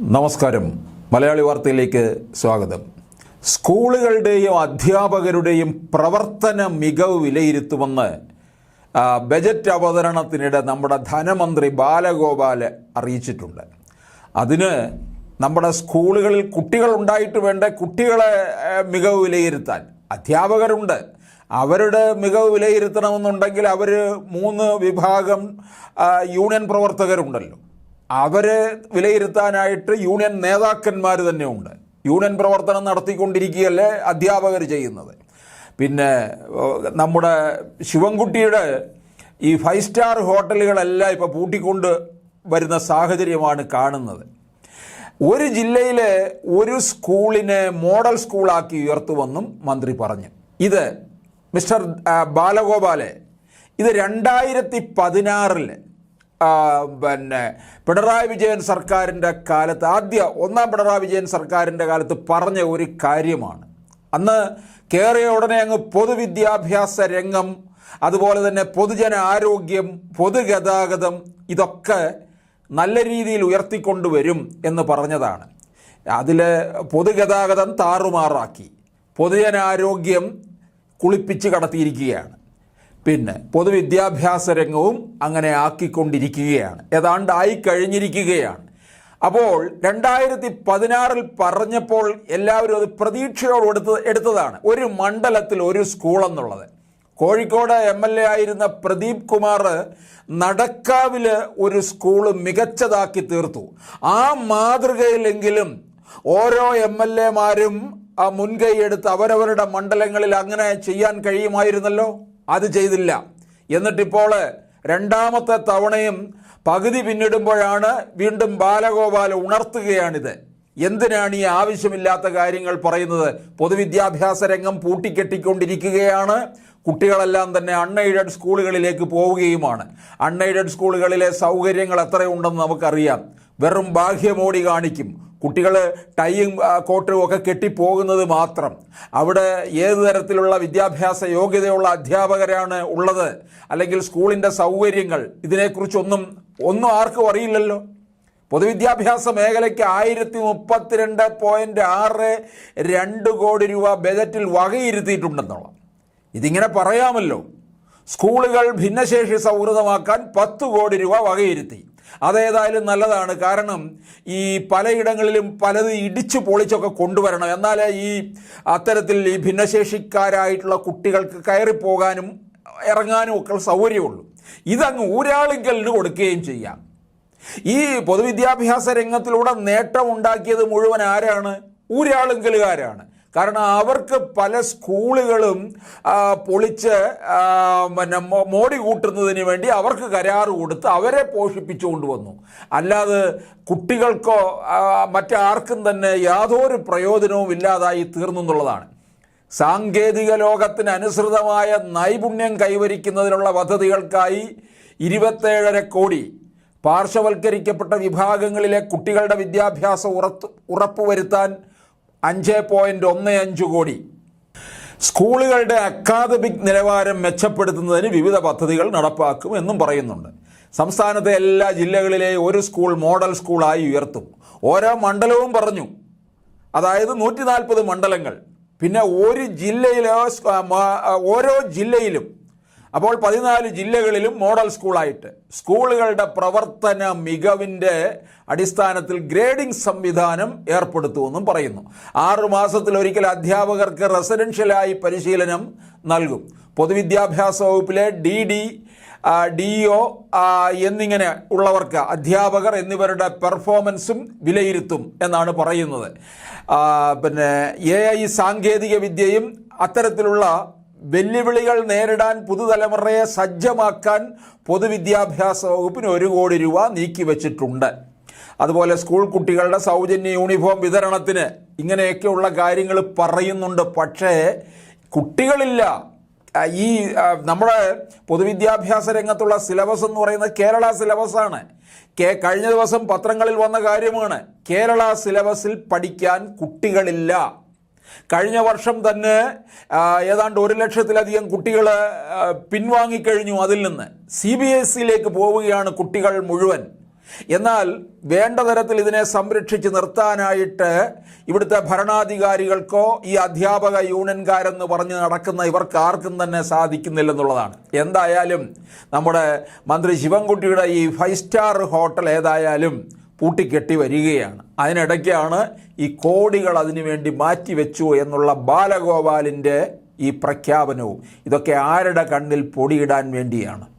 നമസ്കാരം. മലയാളി വാർത്തയിലേക്ക് സ്വാഗതം. സ്കൂളുകളുടെയും അധ്യാപകരുടെയും പ്രവർത്തന മികവ് വിലയിരുത്തുമെന്ന് ബജറ്റ് അവതരണത്തിനിടെ നമ്മുടെ ധനമന്ത്രി ബാലഗോപാൽ അറിയിച്ചിട്ടുണ്ട്. അതിന് നമ്മുടെ സ്കൂളുകളിൽ കുട്ടികൾ ഉണ്ടായിട്ട് വേണ്ട കുട്ടികളെ മികവ് വിലയിരുത്താൻ. അധ്യാപകരുണ്ട്. അവരുടെ മികവ് വിലയിരുത്തണമെന്നുണ്ടെങ്കിൽ അവർ മൂന്ന് വിഭാഗം യൂണിയൻ പ്രവർത്തകരുണ്ടല്ലോ. അവരെ വിലയിരുത്താനായിട്ട് യൂണിയൻ നേതാക്കന്മാർ തന്നെയുണ്ട്. യൂണിയൻ പ്രവർത്തനം നടത്തിക്കൊണ്ടിരിക്കുകയല്ലേ അധ്യാപകർ ചെയ്യുന്നത്. പിന്നെ നമ്മുടെ ശിവൻകുട്ടിയുടെ ഈ ഫൈവ് സ്റ്റാർ ഹോട്ടലുകളെല്ലാം ഇപ്പോൾ പൂട്ടിക്കൊണ്ട് വരുന്ന സാഹചര്യമാണ് കാണുന്നത്. ഒരു ജില്ലയിലെ ഒരു സ്കൂളിനെ മോഡൽ സ്കൂളാക്കി ഉയർത്തുമെന്നും മന്ത്രി പറഞ്ഞു. ഇത് മിസ്റ്റർ ബാലഗോപാലെ ഇത് രണ്ടായിരത്തി പതിനാറിൽ പിന്നെ പിണറായി വിജയൻ സർക്കാരിന്റെ കാലത്ത് ആദ്യ ഒന്നാം പിണറായി വിജയൻ സർക്കാരിന്റെ കാലത്ത് പറഞ്ഞ ഒരു കാര്യമാണ്. അന്ന് കയറിയ ഉടനെ അങ്ങ് പൊതുവിദ്യാഭ്യാസ രംഗം അതുപോലെ തന്നെ പൊതുജന ആരോഗ്യം പൊതുഗതാഗതം ഇതൊക്കെ നല്ല രീതിയിൽ ഉയർത്തിക്കൊണ്ടുവരും എന്ന് പറഞ്ഞതാണ്. അതിൽ പൊതുഗതാഗതം താറുമാറാക്കി. പൊതുജനാരോഗ്യം കുളിപ്പിച്ച് കടത്തിയിരിക്കുകയാണ്. പിന്നെ പൊതുവിദ്യാഭ്യാസ രംഗവും അങ്ങനെ ആക്കിക്കൊണ്ടിരിക്കുകയാണ്. ഏതാണ്ട് ആയി കഴിഞ്ഞിരിക്കുകയാണ്. അപ്പോൾ രണ്ടായിരത്തി പതിനാറിൽ പറഞ്ഞപ്പോൾ എല്ലാവരും അത് പ്രതീക്ഷയോട് എടുത്ത് എടുത്തതാണ്. ഒരു മണ്ഡലത്തിൽ ഒരു സ്കൂൾ എന്നുള്ളത് കോഴിക്കോട് എം എൽ എ ആയിരുന്ന പ്രദീപ് കുമാർ നടക്കാവിൽ ഒരു സ്കൂൾ മികച്ചതാക്കി തീർത്തു. ആ മാതൃകയിലെങ്കിലും ഓരോ എം എൽ എമാരും ആ മുൻകൈ എടുത്ത് അവരവരുടെ മണ്ഡലങ്ങളിൽ അങ്ങനെ ചെയ്യാൻ കഴിയുമായിരുന്നല്ലോ? അത് ചെയ്തില്ല. എന്നിട്ടിപ്പോൾ രണ്ടാമത്തെ തവണയും പകുതി പിന്നിടുമ്പോഴാണ് വീണ്ടും ബാലഗോപാൽ ഉണർത്തുകയാണിത്. എന്തിനാണ് ഈ ആവശ്യമില്ലാത്ത കാര്യങ്ങൾ പറയുന്നത്? പൊതുവിദ്യാഭ്യാസ രംഗം പൂട്ടിക്കെട്ടിക്കൊണ്ടിരിക്കുകയാണ്. കുട്ടികളെല്ലാം തന്നെ അൺഎയ്ഡഡ് സ്കൂളുകളിലേക്ക് പോവുകയുമാണ്. അൺഎയ്ഡഡ് സ്കൂളുകളിലെ സൗകര്യങ്ങൾ എത്രയുണ്ടെന്ന് നമുക്കറിയാം. വെറും ബാഹ്യമോടി കാണിക്കും. കുട്ടികൾ ടൈയും കോട്ടും ഒക്കെ കെട്ടിപ്പോകുന്നത് മാത്രം. അവിടെ ഏത് തരത്തിലുള്ള വിദ്യാഭ്യാസ യോഗ്യതയുള്ള അധ്യാപകരാണ് ഉള്ളത്? അല്ലെങ്കിൽ സ്കൂളിന്റെ സൗകര്യങ്ങൾ? ഇതിനെക്കുറിച്ചൊന്നും ഒന്നും ആർക്കും അറിയില്ലല്ലോ. പൊതുവിദ്യാഭ്യാസ മേഖലയ്ക്ക് ആയിരത്തി മുപ്പത്തിരണ്ട് പോയിന്റ് ആറ് രണ്ട് കോടി രൂപ ബജറ്റിൽ വകയിരുത്തിയിട്ടുണ്ടെന്നുള്ള ഇതിങ്ങനെ പറയാമല്ലോ. സ്കൂളുകൾ ഭിന്നശേഷി സൗഹൃദമാക്കാൻ പത്ത് കോടി രൂപ വകയിരുത്തി. അതേതായാലും നല്ലതാണ്. കാരണം ഈ പലയിടങ്ങളിലും പലത് ഇടിച്ചു പൊളിച്ചൊക്കെ കൊണ്ടുവരണം. എന്നാലേ ഈ അത്തരത്തിൽ ഈ ഭിന്നശേഷിക്കാരായിട്ടുള്ള കുട്ടികൾക്ക് കയറിപ്പോകാനും ഇറങ്ങാനും ഒക്കെ സൗകര്യമുള്ളൂ. ഇതങ്ങ് ഒരാളെങ്കിലും കൊടുക്കുകയും ചെയ്യാം. ഈ പൊതുവിദ്യാഭ്യാസ രംഗത്തിലൂടെ നേട്ടം ഉണ്ടാക്കിയത് മുഴുവൻ ആരാണ്? ഊരാളുങ്കലുകാരാണ് കാരണം അവർക്ക് പല സ്കൂളുകളും പൊളിച്ച് പിന്നെ മോടി കൂട്ടുന്നതിന് വേണ്ടി അവർക്ക് കരാറ് കൊടുത്ത് അവരെ പോഷിപ്പിച്ചുകൊണ്ട് വന്നു. അല്ലാതെ കുട്ടികൾക്കോ മറ്റാർക്കും തന്നെ യാതൊരു പ്രയോജനവും ഇല്ലാതായി തീർന്നു എന്നുള്ളതാണ്. സാങ്കേതിക ലോകത്തിന് അനുസൃതമായ നൈപുണ്യം കൈവരിക്കുന്നതിനുള്ള പദ്ധതികൾക്കായി ഇരുപത്തേഴര കോടി പാർശ്വവൽക്കരിക്കപ്പെട്ട വിഭാഗങ്ങളിലെ കുട്ടികളുടെ വിദ്യാഭ്യാസം ഉറപ്പ് ഉറപ്പുവരുത്താൻ അഞ്ച് പോയിന്റ് ഒന്ന് അഞ്ച് കോടി. സ്കൂളുകളുടെ അക്കാദമിക് നിലവാരം മെച്ചപ്പെടുത്തുന്നതിന് വിവിധ പദ്ധതികൾ നടപ്പാക്കും എന്നും പറയുന്നുണ്ട്. സംസ്ഥാനത്തെ എല്ലാ ജില്ലകളിലെ ഒരു സ്കൂൾ മോഡൽ സ്കൂളായി ഉയർത്തും. ഓരോ മണ്ഡലവും പറഞ്ഞു. അതായത് നൂറ്റി നാൽപ്പത് മണ്ഡലങ്ങൾ. പിന്നെ ഒരു ജില്ലയിലോ ഓരോ ജില്ലയിലും അപ്പോൾ പതിനാല് ജില്ലകളിലും മോഡൽ സ്കൂളായിട്ട്. സ്കൂളുകളുടെ പ്രവർത്തന മികവിന്റെ അടിസ്ഥാനത്തിൽ ഗ്രേഡിംഗ് സംവിധാനം ഏർപ്പെടുത്തുമെന്നും പറയുന്നു. ആറു മാസത്തിലൊരിക്കൽ അധ്യാപകർക്ക് റെസിഡൻഷ്യലായി പരിശീലനം നൽകും. പൊതുവിദ്യാഭ്യാസ വകുപ്പിലെ ഡി ഡി ഡി ഒ എന്നിങ്ങനെ ഉള്ളവർക്ക് അധ്യാപകർ എന്നിവരുടെ പെർഫോമൻസും വിലയിരുത്തും എന്നാണ് പറയുന്നത്. പിന്നെ എ ഐ സാങ്കേതിക വിദ്യയും അത്തരത്തിലുള്ള വെല്ലുവിളികൾ നേരിടാൻ പുതുതലമുറയെ സജ്ജമാക്കാൻ പൊതുവിദ്യാഭ്യാസ വകുപ്പിന് ഒരു കോടി രൂപ നീക്കിവെച്ചിട്ടുണ്ട്. അതുപോലെ സ്കൂൾ കുട്ടികളുടെ സൗജന്യ യൂണിഫോം വിതരണത്തിന് ഇങ്ങനെയൊക്കെയുള്ള കാര്യങ്ങൾ പറയുന്നുണ്ട്. പക്ഷേ കുട്ടികളില്ല. ഈ നമ്മുടെ പൊതുവിദ്യാഭ്യാസ രംഗത്തുള്ള സിലബസ് എന്ന് പറയുന്നത് കേരള സിലബസാണ്. കേ കഴിഞ്ഞ ദിവസം പത്രങ്ങളിൽ വന്ന കാര്യമാണ്. കേരള സിലബസിൽ പഠിക്കാൻ കുട്ടികളില്ല. കഴിഞ്ഞ വർഷം തന്നെ ഏതാണ്ട് ഒരു ലക്ഷത്തിലധികം കുട്ടികൾ പിൻവാങ്ങിക്കഴിഞ്ഞു അതിൽ നിന്ന്. സി ബി എസ് സിയിലേക്ക് പോവുകയാണ് കുട്ടികൾ മുഴുവൻ. എന്നാൽ വേണ്ട തരത്തിൽ ഇതിനെ സംരക്ഷിച്ച് നിർത്താനായിട്ട് ഇവിടുത്തെ ഭരണാധികാരികൾക്കോ ഈ അധ്യാപക യൂണിയൻകാരെന്ന് പറഞ്ഞ് നടക്കുന്ന ഇവർക്ക് ആർക്കും തന്നെ സാധിക്കുന്നില്ലെന്നുള്ളതാണ്. എന്തായാലും നമ്മുടെ മന്ത്രി ശിവൻകുട്ടിയുടെ ഈ ഫൈവ് സ്റ്റാർ ഹോട്ടൽ ഏതായാലും പൂട്ടിക്കെട്ടി വരികയാണ്. അതിനിടയ്ക്കാണ് ഈ കോടികൾ അതിനുവേണ്ടി മാറ്റിവെച്ചു എന്നുള്ള ബാലഗോപാലിന്റെ ഈ പ്രഖ്യാപനവും. ഇതൊക്കെ ആരുടെ കണ്ണിൽ പൊടിയിടാൻ വേണ്ടിയാണ്?